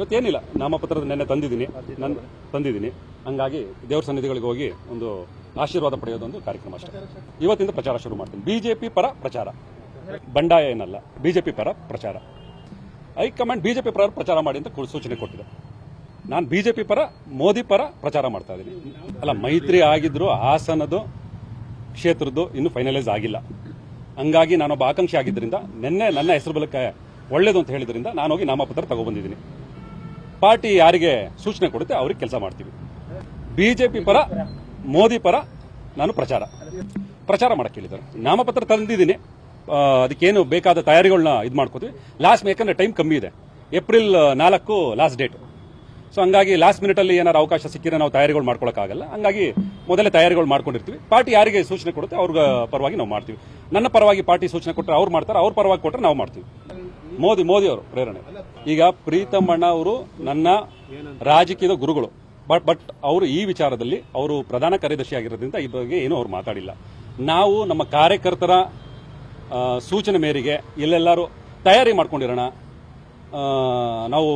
ಇವತ್ತೇನಿಲ್ಲ. ನಾಮಪತ್ರದ ನೆನ್ನೆ ತಂದಿದ್ದೀನಿ. ನಾನು ತಂದಿದ್ದೀನಿ. ಹಂಗಾಗಿ ದೇವ್ರ ಸನ್ನಿಧಿಗಳಿಗೆ ಹೋಗಿ ಒಂದು ಆಶೀರ್ವಾದ ಪಡೆಯೋದೊಂದು ಕಾರ್ಯಕ್ರಮ ಅಷ್ಟೇ. ಇವತ್ತಿಂದ ಪ್ರಚಾರ ಶುರು ಮಾಡ್ತೀನಿ. ಬಿಜೆಪಿ ಪರ ಪ್ರಚಾರ. ಬಂಡಾಯ ಏನಲ್ಲ ಬಿಜೆಪಿ ಪರ ಪ್ರಚಾರ. ಹೈಕಮಾಂಡ್ ಬಿಜೆಪಿ ಪರ ಪ್ರಚಾರ ಮಾಡಿ ಅಂತ ಸೂಚನೆ ಕೊಟ್ಟಿದೆ. ನಾನು ಬಿಜೆಪಿ ಪರ ಮೋದಿ ಪರ ಪ್ರಚಾರ ಮಾಡ್ತಾ ಇದ್ದೀನಿ. ಅಲ್ಲ ಮೈತ್ರಿ ಆಗಿದ್ರು ಹಾಸನದು ಕ್ಷೇತ್ರದ್ದು ಇನ್ನೂ ಫೈನಲೈಸ್ ಆಗಿಲ್ಲ. ಹಂಗಾಗಿ ನಾನೊಬ್ಬ ಆಕಾಂಕ್ಷಿ ಆಗಿದ್ದರಿಂದ ನಿನ್ನೆ ನನ್ನ ಹೆಸರು ಬಲಕ್ಕೆ ಒಳ್ಳೇದು ಅಂತ ಹೇಳಿದ್ರಿಂದ ನಾನು ಹೋಗಿ ನಾಮಪತ್ರ ತಗೊಬಂದಿದ್ದೀನಿ ಪಾರ್ಟಿ ಯಾರಿಗೆ ಸೂಚನೆ ಕೊಡುತ್ತೆ, ಅವ್ರಿಗೆ ಕೆಲಸ ಮಾಡ್ತೀವಿ. ಬಿಜೆಪಿ ಪರ, ಮೋದಿ ಪರ ನಾನು ಪ್ರಚಾರ. ಪ್ರಚಾರ ಮಾಡಕ್ಕೆ ಹೇಳಿದ್ದಾರೆ. ನಾಮಪತ್ರ ತಂದಿದ್ದೀನಿ. ಅದಕ್ಕೇನು ಬೇಕಾದ ತಯಾರಿಗಳನ್ನ ಇದು ಮಾಡ್ಕೋತೀವಿ. ಲಾಸ್ಟ್ ಯಾಕಂದ್ರೆ ಟೈಮ್ ಕಮ್ಮಿ ಇದೆ. ಏಪ್ರಿಲ್ ನಾಲ್ಕು ಲಾಸ್ಟ್ ಡೇಟ್ ಸೊ ಹಂಗಾಗಿ ಲಾಸ್ಟ್ ಮಿನಿಟಲ್ಲಿ ಏನಾರು ಅವಕಾಶ ಸಿಕ್ಕಿದ್ರೆ ನಾವು ತಯಾರಿಗಳು ಮಾಡ್ಕೊಳಕ್ಕಾಗಲ್ಲ. ಹಂಗಾಗಿ ಮೊದಲೇ ತಯಾರಿಗಳು ಮಾಡ್ಕೊಂಡಿರ್ತೀವಿ. ಪಾರ್ಟಿ ಯಾರಿಗೆ ಸೂಚನೆ ಕೊಡುತ್ತೆ ಅವ್ರ ಪರವಾಗಿ ನಾವು ಮಾಡ್ತೀವಿ. ನನ್ನ ಪರವಾಗಿ ಪಾರ್ಟಿ ಸೂಚನೆ ಕೊಟ್ಟರೆ ಅವ್ರು ಮಾಡ್ತಾರೆ, ಅವ್ರ ಪರವಾಗಿ ಕೊಟ್ಟರೆ ನಾವು ಮಾಡ್ತೀವಿ. ಮೋದಿ ಮೋದಿ ಅವರು ಪ್ರೇರಣೆ. ಈಗ ಪ್ರೀತಮ್ ಅಣ್ಣ ಅವರು ನನ್ನ ರಾಜಕೀಯದ ಗುರುಗಳು. ಬಟ್ ಬಟ್ ಅವರು ಈ ವಿಚಾರದಲ್ಲಿ ಅವರು ಪ್ರಧಾನ ಕಾರ್ಯದರ್ಶಿ ಆಗಿರೋದ್ರಿಂದ ಈ ಬಗ್ಗೆ ಏನೂ ಅವ್ರು ಮಾತಾಡಿಲ್ಲ. ನಾವು ನಮ್ಮ ಕಾರ್ಯಕರ್ತರ ಸೂಚನೆ ಮೇರೆಗೆ ಇಲ್ಲೆಲ್ಲರೂ ತಯಾರಿ ಮಾಡ್ಕೊಂಡಿರೋಣ. ನಾವು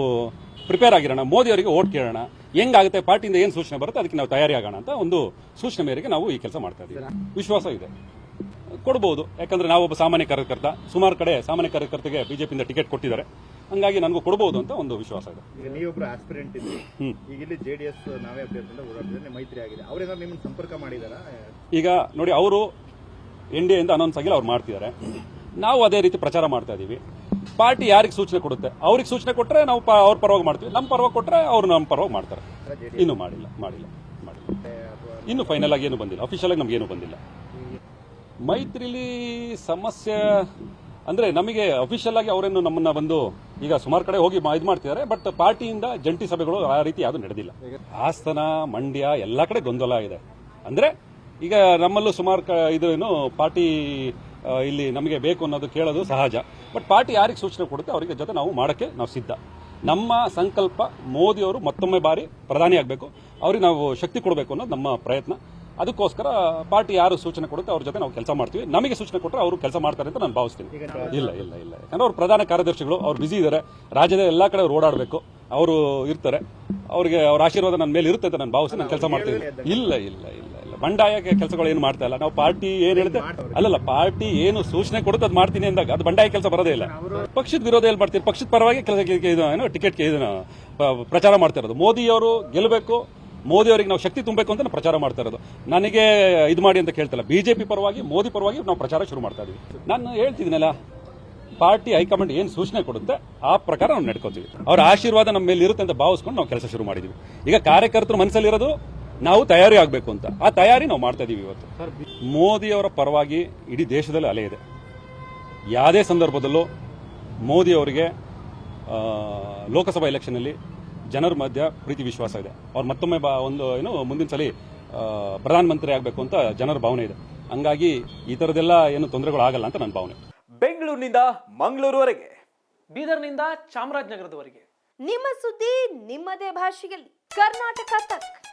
ಪ್ರಿಪೇರ್ ಆಗಿರೋಣ. ಮೋದಿ ಅವರಿಗೆ ಓಟ್ ಕೇಳೋಣ. ಹೆಂಗಾಗುತ್ತೆ, ಪಾರ್ಟಿಯಿಂದ ಏನು ಸೂಚನೆ ಬರುತ್ತೆ, ಅದಕ್ಕೆ ನಾವು ತಯಾರಿ ಆಗೋಣ ಅಂತ ಒಂದು ಸೂಚನೆ ಮೇರೆಗೆ ನಾವು ಈ ಕೆಲಸ ಮಾಡ್ತಾ ಇದ್ದೀವಿ ವಿಶ್ವಾಸ ಇದೆ. ಕೊಡ್ಬೋದು. ಯಾಕಂದ್ರೆ ನಾವೊಬ್ಬ ಸಾಮಾನ್ಯ ಕಾರ್ಯಕರ್ತ ಸುಮಾರು ಕಡೆ ಸಾಮಾನ್ಯ ಕಾರ್ಯಕರ್ತರಿಗೆ ಬಿಜೆಪಿಯಿಂದ ಟಿಕೆಟ್ ಕೊಟ್ಟಿದ್ದಾರೆ. ಹಂಗಾಗಿ ನನಗೂ ಕೊಡ್ಬೋದು ಅಂತ ಒಂದು ವಿಶ್ವಾಸ ಇದೆ. ಈಗ ನೀವೊಬ್ರು ಆಸ್ಪಿರೆಂಟ್. ಈಗ ಇಲ್ಲಿ ಜೆಡಿಎಸ್ ನಾವೇ ಮೈತ್ರಿ ಆಗಿದೆ ಅವ್ರೇನಾದ್ರು ನಿಮ್ಮನ್ನು ಸಂಪರ್ಕ ಮಾಡಿದಾರಾ? ಈಗ ನೋಡಿ ಅವರು ಎನ್ ಡಿ ಎಂದ ಅನೌನ್ಸ್ ಆಗಿಲ್ಲ ಅವ್ರು ಮಾಡ್ತಿದ್ದಾರೆ. ನಾವು ಅದೇ ರೀತಿ ಪ್ರಚಾರ ಮಾಡ್ತಾ ಇದೀವಿ. ಪಾರ್ಟಿ ಯಾರಿಗೆ ಸೂಚನೆ ಕೊಡುತ್ತೆ? ಅವ್ರಿಗೆ ಸೂಚನೆ ಕೊಟ್ಟರೆ ನಾವು ಅವ್ರ ಪರವಾಗಿ ಮಾಡ್ತೀವಿ. ನಮ್ಮ ಪರವಾಗಿ ಕೊಟ್ಟರೆ ಅವ್ರು ನಮ್ಮ ಪರವಾಗಿ ಮಾಡ್ತಾರೆ. ಇನ್ನೂ ಮಾಡಿಲ್ಲ ಮಾಡಿಲ್ಲ ಮಾಡಿಲ್ಲ. ಇನ್ನು ಫೈನಲ್ ಆಗಿ ಏನು ಬಂದಿಲ್ಲ. ಅಫಿಷಿಯಲ್ ಆಗಿ ನಮ್ಗೇನು ಬಂದಿಲ್ಲ. ಮೈತ್ರಿಲಿ ಸಮಸ್ಯೆ, ಅಂದ್ರೆ ನಮಗೆ ಅಫಿಷಿಯಲ್ ಆಗಿ ಅವರೇನು ನಮ್ಮನ್ನ ಬಂದು ಈಗ ಸುಮಾರು ಕಡೆ ಹೋಗಿ ಇದು ಮಾಡ್ತಿದ್ದಾರೆ ಬಟ್ ಪಾರ್ಟಿಯಿಂದ ಜಂಟಿ ಸಭೆಗಳು ಆ ರೀತಿ ಯಾವುದು ನಡೆದಿಲ್ಲ. ಹಾಸನ, ಮಂಡ್ಯ ಎಲ್ಲ ಕಡೆ ಗೊಂದಲ ಇದೆ. ಅಂದ್ರೆ ಈಗ ನಮ್ಮಲ್ಲೂ ಸುಮಾರು ಇದು ಏನು ಪಾರ್ಟಿ ಇಲ್ಲಿ ನಮಗೆ ಬೇಕು ಅನ್ನೋದು ಕೇಳೋದು ಸಹಜ. ಬಟ್ ಪಾರ್ಟಿ ಯಾರಿಗೆ ಸೂಚನೆ ಕೊಡುತ್ತೆ ಅವರಿಗೆ ಜೊತೆ ನಾವು ಮಾಡಕ್ಕೆ ನಾವು ಸಿದ್ಧ. ನಮ್ಮ ಸಂಕಲ್ಪ ಮೋದಿ ಅವರು ಮತ್ತೊಮ್ಮೆ ಬಾರಿ ಪ್ರಧಾನಿ ಆಗಬೇಕು. ಅವ್ರಿಗೆ ನಾವು ಶಕ್ತಿ ಕೊಡಬೇಕು ಅನ್ನೋದು ನಮ್ಮ ಪ್ರಯತ್ನ. ಅದಕ್ಕೋಸ್ಕರ ಪಾರ್ಟಿ ಯಾರು ಸೂಚನೆ ಕೊಡುತ್ತೆ ಅವ್ರ ಜೊತೆ ನಾವು ಕೆಲಸ ಮಾಡ್ತೀವಿ. ನಮಗೆ ಸೂಚನೆ ಕೊಟ್ಟರೆ ಅವರು ಕೆಲಸ ಮಾಡ್ತಾರೆ ಅಂತ ನಾನು ಭಾವಿಸ್ತೀನಿ. ಇಲ್ಲ ಇಲ್ಲ ಇಲ್ಲ. ಯಾಕಂದ್ರೆ ಅವ್ರು ಪ್ರಧಾನ ಕಾರ್ಯದರ್ಶಿಗಳು ಅವ್ರು ಬಿಸಿ ಇದ್ದಾರೆ ರಾಜ್ಯದ ಎಲ್ಲಾ ಕಡೆ ಅವ್ರು ಓಡಾಡಬೇಕು. ಅವರು ಇರ್ತಾರೆ. ಅವರಿಗೆ ಅವ್ರ ಆಶೀರ್ವಾದ ನನ್ನ ಮೇಲೆ ಇರುತ್ತೆ ಅಂತ ನಾನು ಭಾವಿಸಿ ನಾನು ಕೆಲಸ ಮಾಡ್ತೀನಿ. ಇಲ್ಲ ಇಲ್ಲ ಇಲ್ಲ ಇಲ್ಲ. ಬಂಡಾಯ ಕೆಲಸಗಳು ಏನು ಮಾಡ್ತಾ ಇಲ್ಲ. ನಾವು ಪಾರ್ಟಿ ಏನು ಹೇಳಿದೆ ಅಲ್ಲಲ್ಲ ಪಾರ್ಟಿ ಏನು ಸೂಚನೆ ಕೊಡುತ್ತೆ ಅದು ಮಾಡ್ತೀನಿ ಅಂದಾಗ ಅದು ಬಂಡಾಯ ಕೆಲಸ ಬರೋದೇ ಇಲ್ಲ. ಪಕ್ಷದ ವಿರೋಧ ಎಲ್ಲಿ ಮಾಡ್ತೀರಿ? ಪಕ್ಷದ ಪರವಾಗಿ ಕೆಲಸ ಇದು ಏನು ಟಿಕೆಟ್ ಇದನ್ನ ಪ್ರಚಾರ ಮಾಡ್ತಾ ಇರೋದು. ಮೋದಿ ಅವರು ಗೆಲ್ಲಬೇಕು. ಮೋದಿ ಅವರಿಗೆ ನಾವು ಶಕ್ತಿ ತುಂಬಬೇಕು ಅಂತ ನಾವು ಪ್ರಚಾರ ಮಾಡ್ತಾ ಇರೋದು. ನನಗೆ ಇದು ಮಾಡಿ ಅಂತ ಕೇಳ್ತಲ್ಲ ಬಿಜೆಪಿ ಪರವಾಗಿ, ಮೋದಿ ಪರವಾಗಿ ನಾವು ಪ್ರಚಾರ ಶುರು ಮಾಡ್ತಾ ಇದೀವಿ. ನಾನು ಹೇಳ್ತಿದ್ದೀನಲ್ಲ, ಪಾರ್ಟಿ ಹೈಕಮಾಂಡ್ ಏನು ಸೂಚನೆ ಕೊಡುತ್ತೆ, ಆ ಪ್ರಕಾರ ನಾವು ನಡ್ಕೋತೀವಿ. ಅವ್ರ ಆಶೀರ್ವಾದ ನಮ್ಮ ಮೇಲೆ ಇರುತ್ತೆ ಅಂತ ಭಾವಿಸ್ಕೊಂಡು ನಾವು ಕೆಲಸ ಶುರು ಮಾಡಿದೀವಿ. ಈಗ ಕಾರ್ಯಕರ್ತರು ಮನಸ್ಸಲ್ಲಿರೋದು, ನಾವು ತಯಾರಿ ಆಗಬೇಕು ಅಂತ. ಆ ತಯಾರಿ ನಾವು ಮಾಡ್ತಾ ಇದೀವಿ ಇವತ್ತು. ಮೋದಿಯವರ ಪರವಾಗಿ ಇಡೀ ದೇಶದಲ್ಲಿ ಅಲೆ ಇದೆ. ಯಾವುದೇ ಸಂದರ್ಭದಲ್ಲೂ ಮೋದಿ ಅವರಿಗೆ ಲೋಕಸಭಾ ಎಲೆಕ್ಷನ್ನಲ್ಲಿ ಜನರ ಮಧ್ಯ ಪ್ರೀತಿ ವಿಶ್ವಾಸ ಇದೆ. ಅವ್ರು ಮತ್ತೊಮ್ಮೆ ಬಾ ಒಂದು ಏನು ಮುಂದಿನ ಸಲ ಪ್ರಧಾನಮಂತ್ರಿ ಆಗಬೇಕು ಅಂತ ಜನರ ಭಾವನೆ ಇದೆ. ಹಂಗಾಗಿ ಈ ಥರದ್ದೆಲ್ಲ ಏನು ತೊಂದರೆಗಳು ಆಗಲ್ಲ ಅಂತ ನನ್ನ ಭಾವನೆ. ಬೆಂಗಳೂರಿನಿಂದ ಮಂಗಳೂರುವರೆಗೆ. ಬೀದರ್ನಿಂದ ಚಾಮರಾಜನಗರದವರೆಗೆ. ನಿಮ್ಮ ಸುದ್ದಿ ನಿಮ್ಮದೇ ಭಾಷೆಯಲ್ಲಿ. ಕರ್ನಾಟಕ ತಕ್.